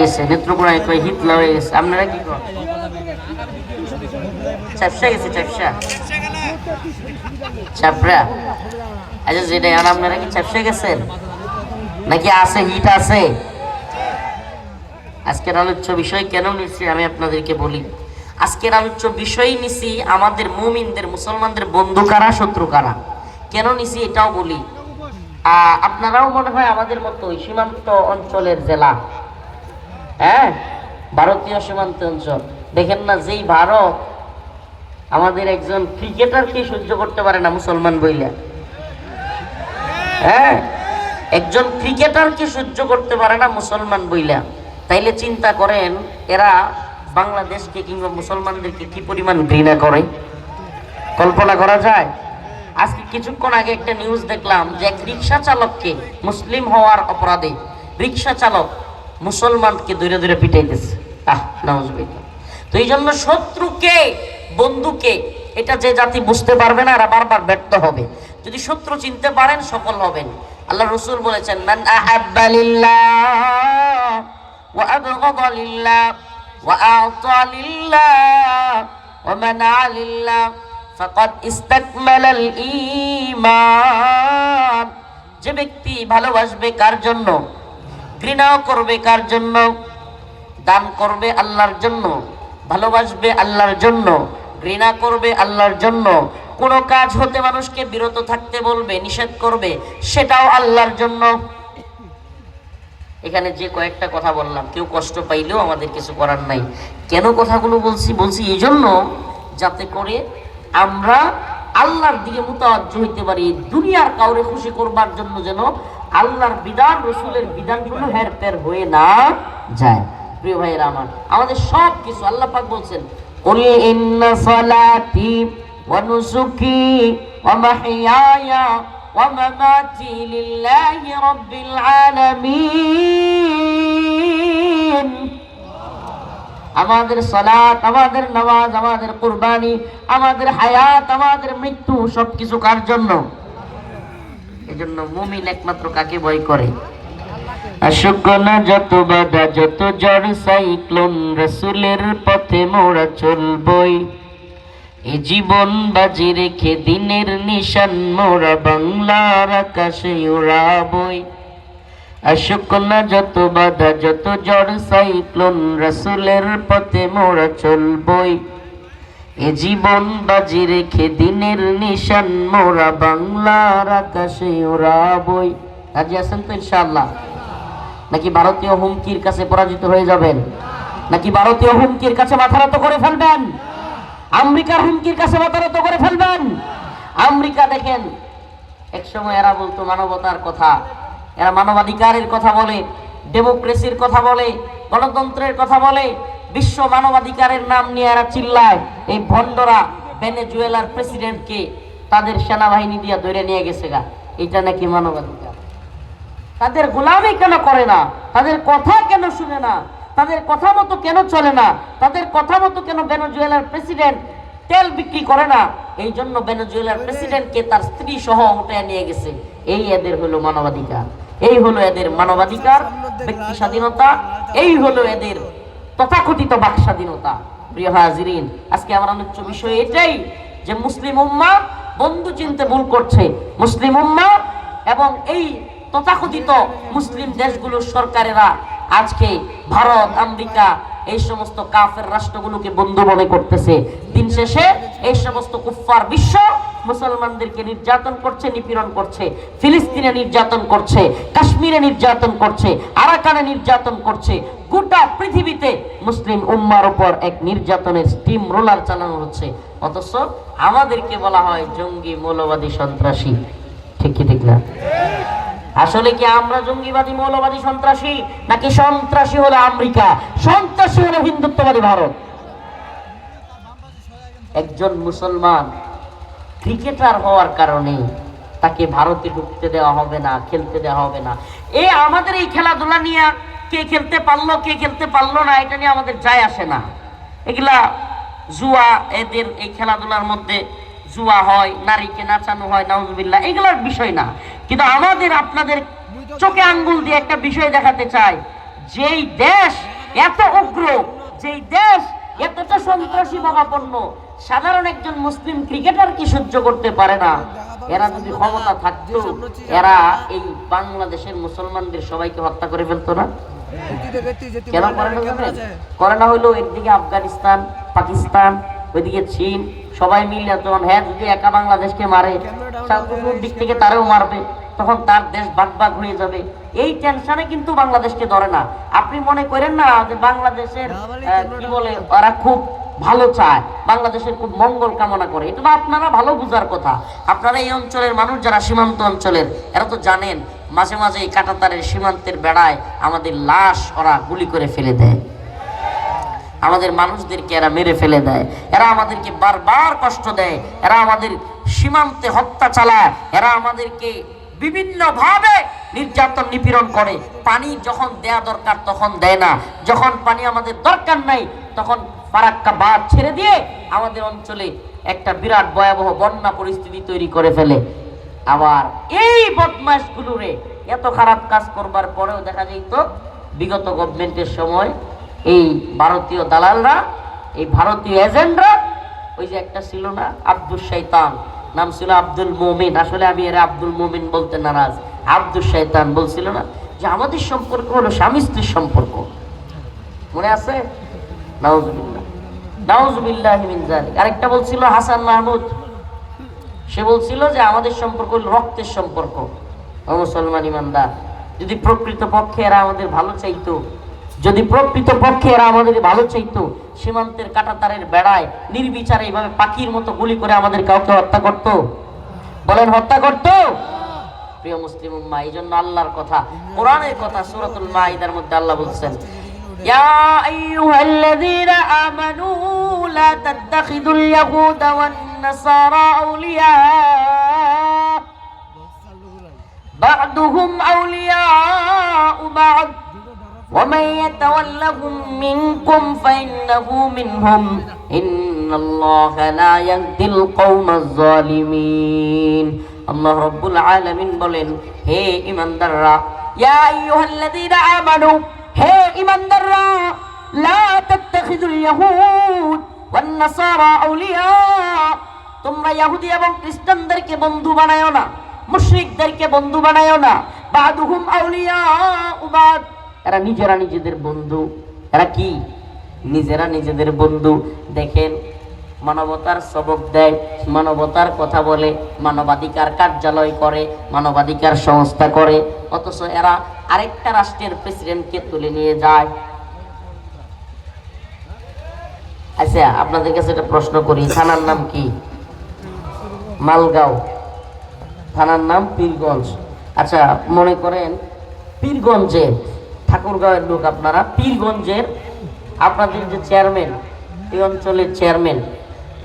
গেছে, নেত্রকোনায় কয় গেছে। আপনারা কি চাপসা গেছে, চাপসা? আচ্ছা যেটা আপনারা কি গেছেন? নাকি আছে, হিট আছে? আজকের আলোচ্য বিষয় কেন নিচ্ছি আমি আপনাদেরকে বলি। আজকের আলোচ্য বিষয় নিছি আমাদের মুমিনদের, মুসলমানদের বন্ধু কারা, শত্রু কারা? কেন নিছি এটাও বলি। আপনারাও মনে হয় আমাদের মতো সীমান্ত অঞ্চলের জেলা। হ্যাঁ? ভারতীয় সীমান্ত অঞ্চল। দেখেন না, যেই ভারত আমাদের একজন ক্রিকেটারকে সহ্য করতে পারে না মুসলমান বইলা। হ্যাঁ? একজন ক্রিকেটারকে সহ্য করতে পারে না মুসলমান বইলা। তাইলে চিন্তা করেন, এরা বাংলাদেশকে কিংবা মুসলমানদেরকে কি পরিমাণ ঘৃণা করে? কল্পনা করা যায়? আজকে কিছুক্ষণ আগে একটা নিউজ দেখলাম যে এক রিক্সা চালককে মুসলিম হওয়ার অপরাধে, রিক্সা চালক মুসলমানকে দূরে দূরে পিটাইতেছে আহ, নাউজুবিল্লাহ। তো এই জন্য শত্রুকে, বন্ধুকে, এটা যে জাতি বুঝতে পারবে না, এরা বারবার ব্যর্থ হবে। যদি শত্রু চিনতে পারেন, সফল হবেন। আল্লাহ রসুল বলেছেন, মান যে ব্যক্তি ভালোবাসবে কার জন্য? ঘৃণাও করবে কার জন্য? দান করবে আল্লাহর জন্য, ভালোবাসবে আল্লাহর জন্য, ঘৃণা করবে আল্লাহর জন্য। কোনো কাজ হতে মানুষকে বিরত থাকতে বলবে, নিষেধ করবে, সেটাও আল্লাহর জন্য। এখানে যে কয়েকটা কথা বললাম, কেউ কষ্ট পাইলেও আমাদের কিছু করার নাই। কেন কথাগুলো বলছি? বলছি এই জন্য যাতে করে আমরা আল্লাহর দিকে মুতাজ্জ হইতে পারি, দুনিয়ার কাউরে খুশি করবার জন্য যেন আল্লাহর বিধান রসুলের বিধানগুলো হের পের হয়ে না যায় প্রিয় ভাইয়েরা আমার আমাদের সব কিছু আল্লাহ পাক বলছেন قل إن صلاتي ونسكي ومحياي ومماتي لله رب العالمين আমাদের সালাত আমাদের নামাজ আমাদের কুরবানি আমাদের হায়াত আমাদের মৃত্যু সবকিছু কার জন্য এজন্য মুমিন একমাত্র কাকে ভয় করে? আশুকনা যত বাধা, যত ঝড় সাইক্লোন রসুলের পথে মোরা চলবই। এ জীবন বাজি রেখে দিনের নিশান মোরা বাংলার আকাশে উড়াবই। আশুকনা যত বাধা, যত ঝড় সাইক্লোন রসুলের পথে মোরা চলবই। এ জীবন বাজি রেখে দিনের নিশান, মোরা বাংলার আকাশে ওরা বই রাজি আছেন তো ইনশাআল্লাহ? নাকি ভারতীয় হুমকির কাছে পরাজিত হয়ে যাবেন? নাকি ভারতীয় হুমকির কাছে মাথা নত করে ফেলবেন? আমেরিকার হুমকির কাছে মাথা নত করে ফেলবেন? আমেরিকা দেখেন এক সময় এরা বলতো মানবতার কথা। এরা মানবাধিকারের কথা বলে, ডেমোক্রেসির কথা বলে, গণতন্ত্রের কথা বলে বিশ্ব মানবাধিকারের নাম নিয়ে এরা চিল্লায়। এই ভন্ডরা ভেনেজুয়েলার প্রেসিডেন্টকে তাদের সেনাবাহিনী দিয়ে ধরে নিয়ে গেছে গা। এটা নাকি মানবাধিকার? তাদের গোলামি কেন করে না? তাদের কথা কেন শুনে না? তাদের কথা মতো কেন চলে না? তাদের কথা মতো কেন ভেনেজুয়েলার প্রেসিডেন্ট তেল বিক্রি করে না? এই জন্য ভেনেজুয়েলার প্রেসিডেন্টকে তার স্ত্রী সহ উঠে নিয়ে গেছে। এই এদের হলো মানবাধিকার। এই হলো এদের মানবাধিকার, ব্যক্তি স্বাধীনতা। এই হলো এদের তথাকথিত বাক স্বাধীনতা প্রিয় হাজিরিন, আজকে আমার আলোচ্য বিষয় এটাই যে মুসলিম উম্মা বন্ধু চিনতে ভুল করছে। মুসলিম উম্মা এবং এই তথাকথিত মুসলিম দেশগুলোর সরকারেরা আজকে ভারত, আমেরিকা, এই সমস্ত কাফের রাষ্ট্রগুলোকে বন্ধু মনে করতেছে। দিন শেষে এই সমস্ত কুফফার বিশ্ব মুসলমানদেরকে নির্যাতন করছে, নিপীড়ন করছে, ফিলিস্তিনে নির্যাতন করছে, কাশ্মীরে নির্যাতন করছে, আরাকানে নির্যাতন করছে, গোটা পৃথিবীতে মুসলিম উম্মার উপর এক নির্যাতনের স্টিম রোলার চালানো হচ্ছে। অথচ আমাদেরকে বলা হয় জঙ্গি, মৌলবাদী, সন্ত্রাসী। ঠিক ঠিক না? আসলে কি আমরা জঙ্গিবাদী, মৌলবাদী, সন্ত্রাসী? নাকি সন্ত্রাসী হলো আমেরিকা? সন্ত্রাসী হলো হিন্দুত্ববাদী ভারত। একজন মুসলমান ক্রিকেটার হওয়ার কারণে তাকে ভারতে ঢুকতে দেওয়া হবে না, খেলতে দেওয়া হবে না। এ আমাদের এই খেলাধুলা নিয়ে কে খেলতে পারল, কে খেলতে পারল না, এটা নিয়ে আমাদের যায় আসে না। এগুলা জুয়া, এদের এই খেলাধুলার মধ্যে জুয়া হয়, নারীকে নাচানো হয়, নাউজুবিল্লাহ, এগুলোর বিষয় না। কিন্তু আমাদের আপনাদের চোখে আঙ্গুল দিয়ে একটা বিষয় দেখাতে চাই। যেই দেশ এত উগ্র, যেই দেশ এতটা সন্ত্রাসী ভাবাপন্ন সাধারণ একজন মুসলিম ক্রিকেটার কি সহ্য করতে পারে না? এরা যদি ক্ষমতা থাকতো, এরা এই বাংলাদেশের মুসলমানদের সবাইকে হত্যা করে ফেলতো না? কেন করে না হইল একদিকে আফগানিস্তান, পাকিস্তান, ওইদিকে চীন, সবাই মিলে যখন হ্যাঁ যদি একা বাংলাদেশকে মারে দিক থেকে তারেও মারবে, তখন তার দেশ ভাগ ভাগ হয়ে যাবে। এই টেনশনে কিন্তু বাংলাদেশকে ধরে না। আপনি মনে করেন না যে বাংলাদেশের কি বলে, ওরা খুব ভালো চায়, বাংলাদেশের খুব মঙ্গল কামনা করে। এটা আপনারা ভালো বুঝার কথা। আপনারা এই অঞ্চলের মানুষ যারা সীমান্ত অঞ্চলের, এরা তো জানেন, মাঝে মাঝে এই কাটাতারের সীমান্তের বেড়ায় আমাদের লাশ ওরা গুলি করে ফেলে দেয়। আমাদের মানুষদেরকে এরা মেরে ফেলে দেয়। এরা আমাদেরকে বারবার কষ্ট দেয়। এরা আমাদের সীমান্তে হত্যা চালায়। এরা আমাদেরকে বিভিন্ন ভাবে নির্যাতন নিপীড়ন করে। পানি যখন দেয়া দরকার তখন দেয় না। যখন পানি আমাদের দরকার নাই, তখন ফারাক্কা বাঁধ ছেড়ে দিয়ে আমাদের অঞ্চলে একটা বিরাট ভয়াবহ বন্যা পরিস্থিতি তৈরি করে ফেলে। আবার এই বদমাশগুলোরে এত খারাপ কাজ করবার পরেও দেখা যেত বিগত গভর্নমেন্টের সময় এই ভারতীয় দালালরা, এই ভারতীয় এজেন্টরা ওই যে একটা ছিল না আব্দুল শৈতান নাম ছিল আব্দুল মোমিন। আসলে আমি এরা আব্দুল মোমিন বলতে নারাজ। আব্দুল শৈতান বলছিল না যে, আমাদের সম্পর্ক হলো স্বামী স্ত্রীর সম্পর্ক। মনে আছে? জালিক আরেকটা বলছিল হাসান মাহমুদ। সে বলছিল যে আমাদের সম্পর্ক রক্তের সম্পর্ক। মুসলমান ইমানদার, যদি প্রকৃত পক্ষে এরা আমাদের ভালো চাইতো, যদি প্রকৃত পক্ষে এরা আমাদের ভালো চাইতো, সীমান্তের কাটাতারের বেড়ায় নির্বিচারে এইভাবে পাখির মতো গুলি করে আমাদের কাউকে হত্যা করত? বলেন, হত্যা করত? প্রিয় মুসলিম উম্মা এই জন্য আল্লাহর কথা, কোরআনের কথা সূরাতুল মাইদার মধ্যে আল্লাহ বলছেন يا أيها الذين آمنوا لا تتخذوا اليهود والنصارى أولياء. بعضهم أولياء بعض. ومن يتولهم منكم فإنه منهم. إن الله لا يهدي القوم الظالمين. الله رب العالمين بولين. هي إمان درا يا أيها الذين آمنوا. هي إمان লা তাত্তাখিযুল ইয়াহুদ ওয়ান নাসারা আউলিয়া তোমরা ইহুদি এবং খ্রিস্টানদেরকে বন্ধু বানায়ো না, মুশরিকদেরকে বন্ধু বানায়ো না। বাদুহুম আউলিয়া, উবাদ। এরা নিজেরা নিজেদের বন্ধু। এরা কি? নিজেরা নিজেদের বন্ধু। দেখেন, মানবতার সবক দেয়, মানবতার কথা বলে, মানবাধিকার কার্যালয় করে, মানবাধিকার সংস্থা করে। অথচ এরা আরেকটা রাষ্ট্রের প্রেসিডেন্টকে তুলে নিয়ে যায়। আচ্ছা আপনাদের কাছে একটা প্রশ্ন করি, থানার নাম কি? মালগাঁও। থানার নাম পীরগঞ্জ। আচ্ছা মনে করেন পীরগঞ্জে ঠাকুরগাঁওয়ের লোক আপনারা, পীরগঞ্জের আপনাদের যে চেয়ারম্যান, এই অঞ্চলের চেয়ারম্যান,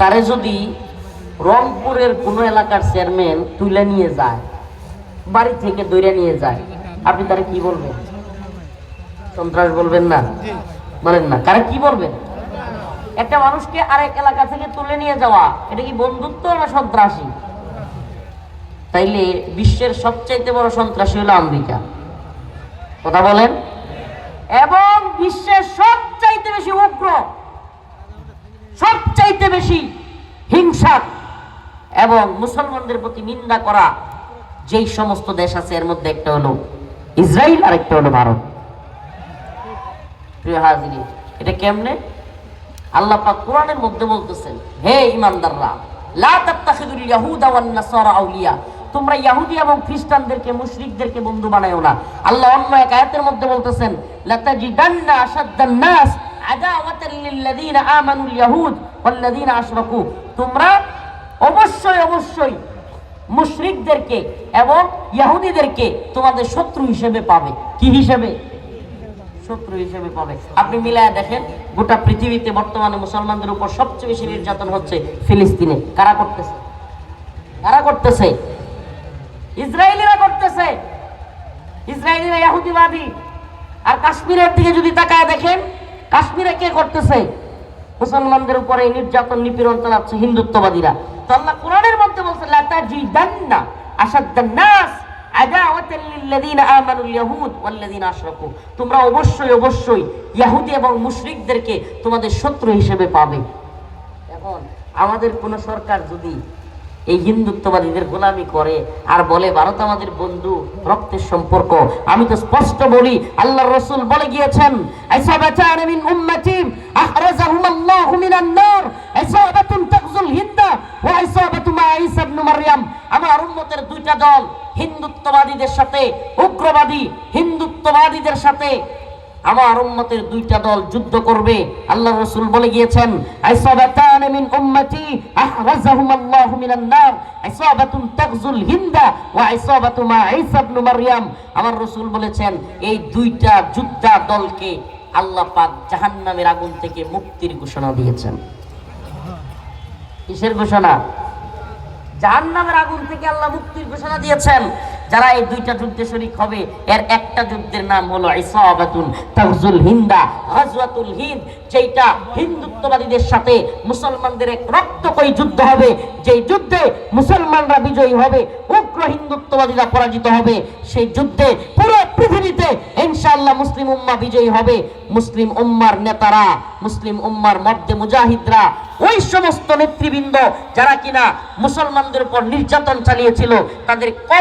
তারে যদি রংপুরের কোনো এলাকার চেয়ারম্যান তুলে নিয়ে যায়, বাড়ি থেকে দৈরা নিয়ে যায়, আপনি তারা কি বলবেন? সন্ত্রাস বলবেন না? বলেন না। কারা কি বলবেন? একটা মানুষকে আরেক এলাকা থেকে তুলে নিয়ে যাওয়া, এটা কি বন্ধুত্ব না সন্ত্রাসী? তাইলে বিশ্বের সবচাইতে বড় সন্ত্রাসী হলো আমেরিকা। কথা বলেন? এবং বিশ্বের সবচাইতে বেশি উগ্র, সবচাইতে বেশি হিংসা এবং মুসলমানদের প্রতি নিন্দা করা যেই সমস্ত দেশ আছে, এর মধ্যে একটা হলো ইসরায়েল আর একটা হলো ভারত। প্রিয় হাজিরি এটা কেমনে? আল্লাহ পাক কোরআনের মধ্যে বলতেছেন, হে ইমানদাররা লা তাত্তাখিদুল ইয়াহুদা ওয়ান নাসারা আউলিয়া। তোমরা ইহুদি এবং খ্রিস্টানদেরকে, মুশরিকদেরকে বন্ধু বানায়ো না। আল্লাহ অন্য এক আয়াতের মধ্যে বলতেছেন, লাতাজিদান্না আশাদ্দান নাস লিল্লাযিনা আমানুল ইয়াহুদ ওয়াল্লাযিনা আশরাকু। তোমরা অবশ্যই অবশ্যই মুশরিকদেরকে এবং ইহুদিদেরকে তোমাদের শত্রু হিসেবে পাবে। কি হিসেবে? শত্রু হিসেবে পাবে। আপনি মিলায় দেখেন গোটা পৃথিবীতে বর্তমানে মুসলমানদের উপর সবচেয়ে বেশি নির্যাতন হচ্ছে ফিলিস্তিনে। কারা করতেছে? কারা করতেছে? ইসরায়েলিরা করতেছে। ইসরায়েলিরা ইহুদিবাদী আর কাশ্মীরের দিকে যদি তাকায় দেখেন, কাশ্মীরে কে করতেছে? মুসলমানদের উপরে নির্যাতন নিপীড়ন চালাচ্ছে হিন্দুত্ববাদীরা। তো আল্লাহ কোরআনের মধ্যে বলছে লাতাজিদান্না আসাদ্দান নাস। ইয়াহুদ তোমরা অবশ্যই অবশ্যই ইহুদি এবং মুশরিকদেরকে তোমাদের শত্রু হিসেবে পাবে। এখন আমাদের কোন সরকার যদি এই হিন্দুত্ববাদীদের গোলামি করে আর বলে, ভারত আমাদের বন্ধু, রক্তের সম্পর্ক। আমি তো স্পষ্ট বলি আল্লাহ রসুল বলে গিয়েছেন হিন্দা উম্মতের দুইটা দল হিন্দুত্ববাদীদের সাথে, উগ্রবাদী হিন্দুত্ববাদীদের সাথে, আমার উম্মতের দুইটা দল যুদ্ধ করবে। আল্লাহ রাসূল বলে গিয়েছেন আমার রাসূল বলেছেন, এই দুইটা যোদ্ধা দলকে আল্লাহ পাক জাহান্নামের আগুন থেকে মুক্তির ঘোষণা দিয়েছেন। কিসের ঘোষণা? জাহান্নামের আগুন থেকে আল্লাহ মুক্তির ঘোষণা দিয়েছেন। যারা এই দুইটা যুদ্ধে শরিক হবে, এর একটা যুদ্ধের নাম হলো ইসাবাতুন তাগজুল হিন্দা, গজওয়াতুল হিন্দ যেটা হিন্দুত্ববাদীদের সাথে মুসলমানদের এক রক্তকয়ী যুদ্ধ হবে। যেই যুদ্ধে মুসলমানরা বিজয়ী হবে, উগ্র হিন্দুত্ববাদীরা পরাজিত হবে, সেই যুদ্ধে পুরো পৃথিবীতে ইনশাআল্লাহ মুসলিম উম্মা বিজয়ী হবে। মুসলিম উম্মার নেতারা, মুসলিম উম্মার মধ্যে মুজাহিদরা, ওই সমস্ত নেতৃবৃন্দ যারা কিনা মুসলমানদের উপর নির্যাতন চালিয়েছিল, তাদের